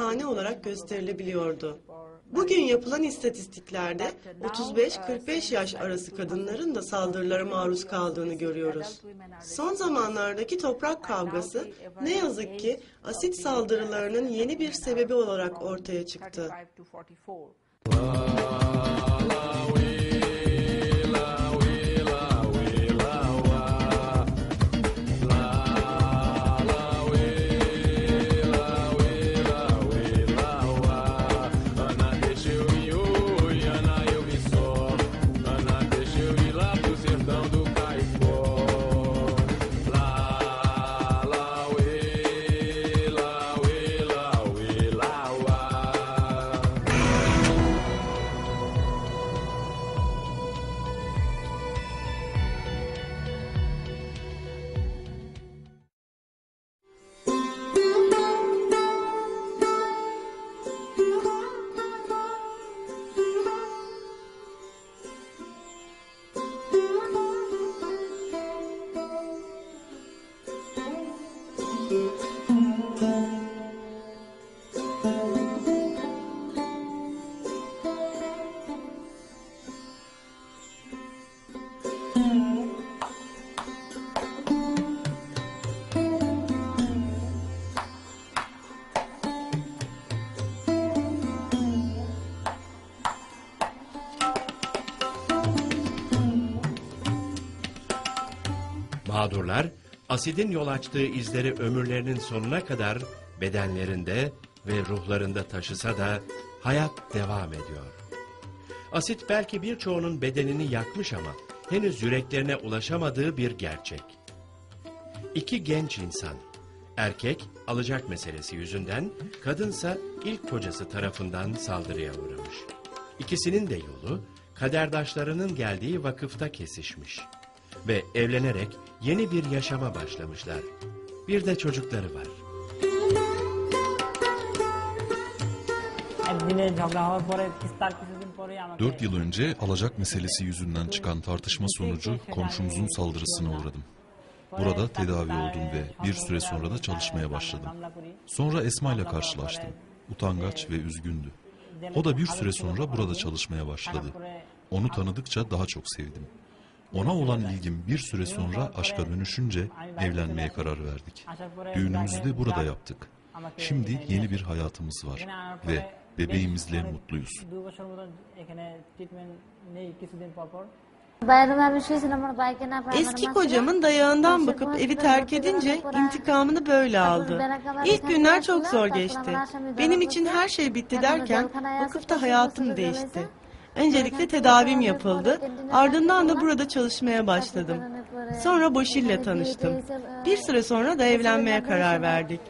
bahane olarak gösterilebiliyordu. Bugün yapılan istatistiklerde 35-45 yaş arası kadınların da saldırılara maruz kaldığını görüyoruz. Son zamanlardaki toprak kavgası ne yazık ki asit saldırılarının yeni bir sebebi olarak ortaya çıktı. Mağdurlar, asidin yol açtığı izleri ömürlerinin sonuna kadar bedenlerinde ve ruhlarında taşısa da hayat devam ediyor. Asit belki birçoğunun bedenini yakmış ama henüz yüreklerine ulaşamadığı bir gerçek. İki genç insan, erkek alacak meselesi yüzünden, kadınsa ilk kocası tarafından saldırıya uğramış. İkisinin de yolu kaderdaşlarının geldiği vakıfta kesişmiş ve evlenerek yeni bir yaşama başlamışlar. Bir de çocukları var. Dört yıl önce alacak meselesi yüzünden çıkan tartışma sonucu komşumuzun saldırısına uğradım. Burada tedavi oldum ve bir süre sonra da çalışmaya başladım. Sonra Esma ile karşılaştım. Utangaç ve üzgündü. O da bir süre sonra burada çalışmaya başladı. Onu tanıdıkça daha çok sevdim. Ona olan ilgim bir süre sonra aşka dönüşünce evlenmeye karar verdik. Düğünümüzü de burada yaptık. Şimdi yeni bir hayatımız var ve bebeğimizle mutluyuz. Eski kocamın dayağından bakıp evi terk edince intikamını böyle aldı. İlk günler çok zor geçti. Benim için her şey bitti derken vakıfta hayatım değişti. Öncelikle tedavim yapıldı. Ardından da burada çalışmaya başladım. Sonra Boşil'le tanıştım. Bir süre sonra da evlenmeye karar verdik.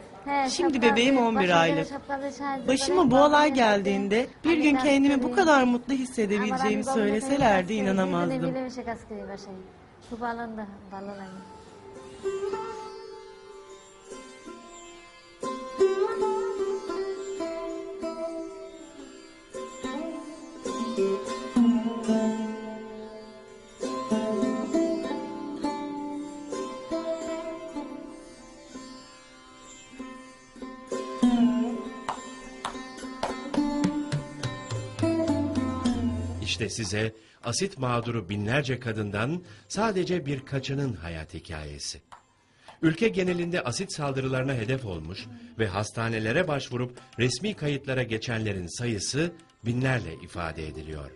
Şimdi bebeğim 11 aylık. Başıma bu olay geldiğinde bir gün kendimi bu kadar mutlu hissedebileceğimi söyleselerdi inanamazdım. Thank you. İşte size asit mağduru binlerce kadından sadece birkaçının hayat hikayesi. Ülke genelinde asit saldırılarına hedef olmuş ve hastanelere başvurup resmi kayıtlara geçenlerin sayısı binlerle ifade ediliyor.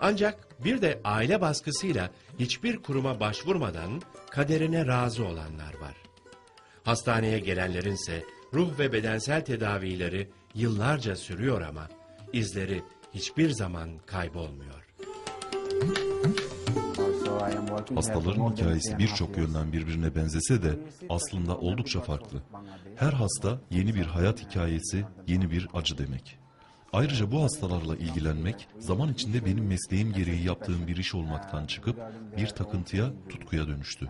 Ancak bir de aile baskısıyla hiçbir kuruma başvurmadan kaderine razı olanlar var. Hastaneye gelenlerinse ruh ve bedensel tedavileri yıllarca sürüyor ama izleri hiçbir zaman kaybolmuyor. Hastaların hikayesi birçok yönden birbirine benzese de aslında oldukça farklı. Her hasta yeni bir hayat hikayesi, yeni bir acı demek. Ayrıca bu hastalarla ilgilenmek zaman içinde benim mesleğim gereği yaptığım bir iş olmaktan çıkıp bir takıntıya, tutkuya dönüştü.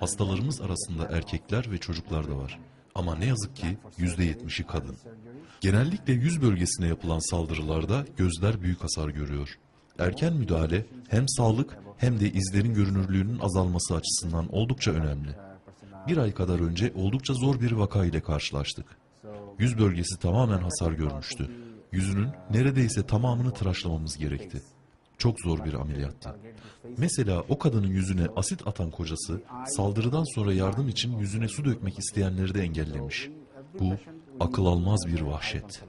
Hastalarımız arasında erkekler ve çocuklar da var. Ama ne yazık ki yüzde yetmişi kadın. Genellikle yüz bölgesine yapılan saldırılarda gözler büyük hasar görüyor. Erken müdahale hem sağlık hem de izlerin görünürlüğünün azalması açısından oldukça önemli. Bir ay kadar önce oldukça zor bir vaka ile karşılaştık. Yüz bölgesi tamamen hasar görmüştü. Yüzünün neredeyse tamamını tıraşlamamız gerekti. Çok zor bir ameliyattı. Mesela o kadının yüzüne asit atan kocası saldırıdan sonra yardım için yüzüne su dökmek isteyenleri de engellemiş. Bu akıl almaz bir vahşet.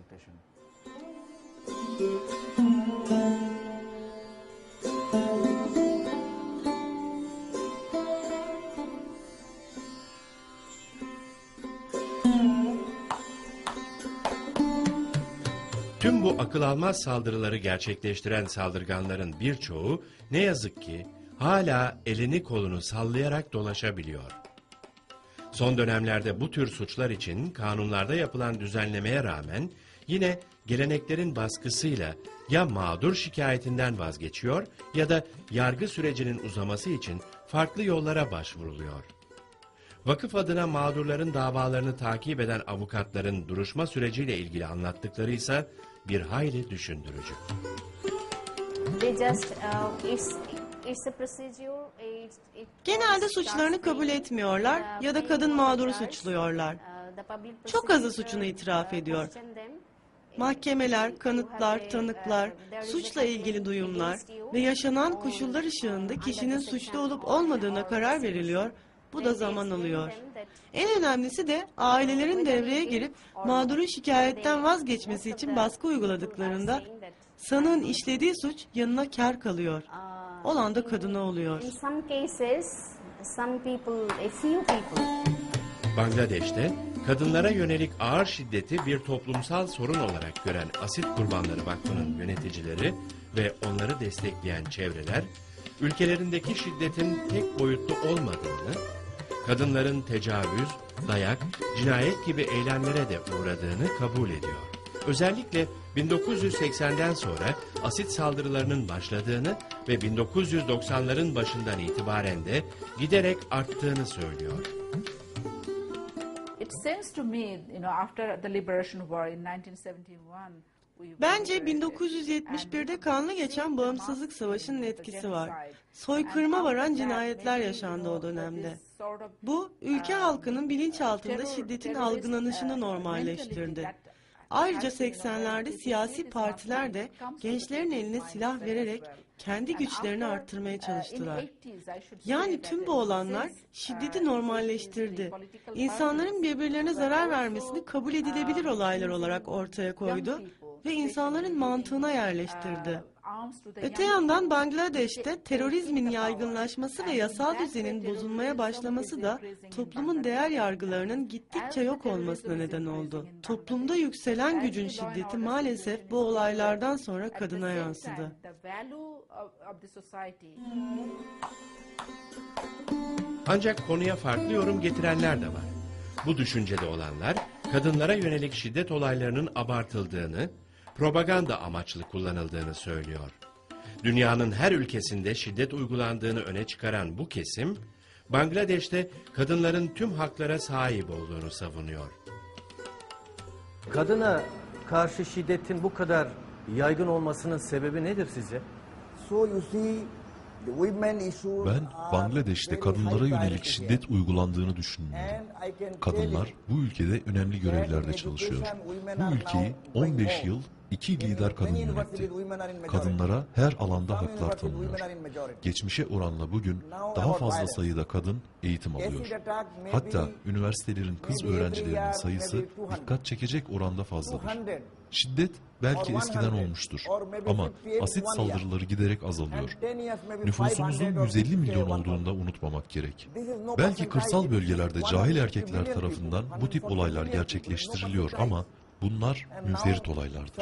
Tüm bu akıl almaz saldırıları gerçekleştiren saldırganların birçoğu ne yazık ki hala elini kolunu sallayarak dolaşabiliyor. Son dönemlerde bu tür suçlar için kanunlarda yapılan düzenlemeye rağmen yine geleneklerin baskısıyla ya mağdur şikayetinden vazgeçiyor ya da yargı sürecinin uzaması için farklı yollara başvuruluyor. Vakıf adına mağdurların davalarını takip eden avukatların duruşma süreciyle ilgili anlattıkları ise bir hayli düşündürücü. They just uh, it's Genelde suçlarını kabul etmiyorlar ya da kadın mağduru suçluyorlar. Çok azı suçunu itiraf ediyor. Mahkemeler, kanıtlar, tanıklar, suçla ilgili duyumlar ve yaşanan koşullar ışığında kişinin suçlu olup olmadığına karar veriliyor. Bu da zaman alıyor. En önemlisi de ailelerin devreye girip mağdurun şikayetten vazgeçmesi için baskı uyguladıklarında sanığın işlediği suç yanına kar kalıyor. Olan da kadına oluyor. In some cases, some people, a few people, Bangladeş'te kadınlara yönelik ağır şiddeti bir toplumsal sorun olarak gören Asit Kurbanları Vakfı'nın yöneticileri ve onları destekleyen çevreler, ülkelerindeki şiddetin tek boyutlu olmadığını, kadınların tecavüz, dayak, cinayet gibi eylemlere de uğradığını kabul ediyor. Özellikle 1980'den sonra asit saldırılarının başladığını ve 1990'ların başından itibaren de giderek arttığını söylüyor. It seems to me, you know, after the liberation war in 1971, we Bence were- 1971'de kanlı geçen bağımsızlık savaşının etkisi var. Soykırıma varan cinayetler yaşandı o dönemde. Bu, ülke halkının bilinçaltında şiddetin algılanışını normalleştirdi. Ayrıca 80'lerde siyasi partiler de gençlerin eline silah vererek kendi güçlerini arttırmaya çalıştılar. Yani tüm bu olanlar şiddeti normalleştirdi. İnsanların birbirlerine zarar vermesini kabul edilebilir olaylar olarak ortaya koydu ve insanların mantığına yerleştirdi. Öte yandan Bangladeş'te terörizmin yaygınlaşması ve yasal düzenin bozulmaya başlaması da toplumun değer yargılarının gittikçe yok olmasına neden oldu. Toplumda yükselen gücün şiddeti maalesef bu olaylardan sonra kadına yansıdı. Ancak konuya farklı yorum getirenler de var. Bu düşüncede olanlar, kadınlara yönelik şiddet olaylarının abartıldığını, propaganda amaçlı kullanıldığını söylüyor. Dünyanın her ülkesinde şiddet uygulandığını öne çıkaran bu kesim, Bangladeş'te kadınların tüm haklara sahip olduğunu savunuyor. Kadına karşı şiddetin bu kadar yaygın olmasının sebebi nedir sizce? So you see, the women issues Ben Bangladeş'te kadınlara yönelik şiddet uygulandığını düşünmüyorum. Kadınlar bu ülkede önemli görevlerde çalışıyor. Bu ülkeyi 15 yıl iki lider kadın yönetti. Kadınlara her alanda haklar tanınıyor. Geçmişe oranla bugün daha fazla sayıda kadın eğitim alıyor. Hatta üniversitelerin kız öğrencilerinin sayısı dikkat çekecek oranda fazladır. Şiddet belki eskiden olmuştur ama asit saldırıları giderek azalıyor. Nüfusumuzun 150 milyon olduğunu da unutmamak gerek. Belki kırsal bölgelerde cahil erkekler tarafından bu tip olaylar gerçekleştiriliyor ama bunlar münferit olaylardır.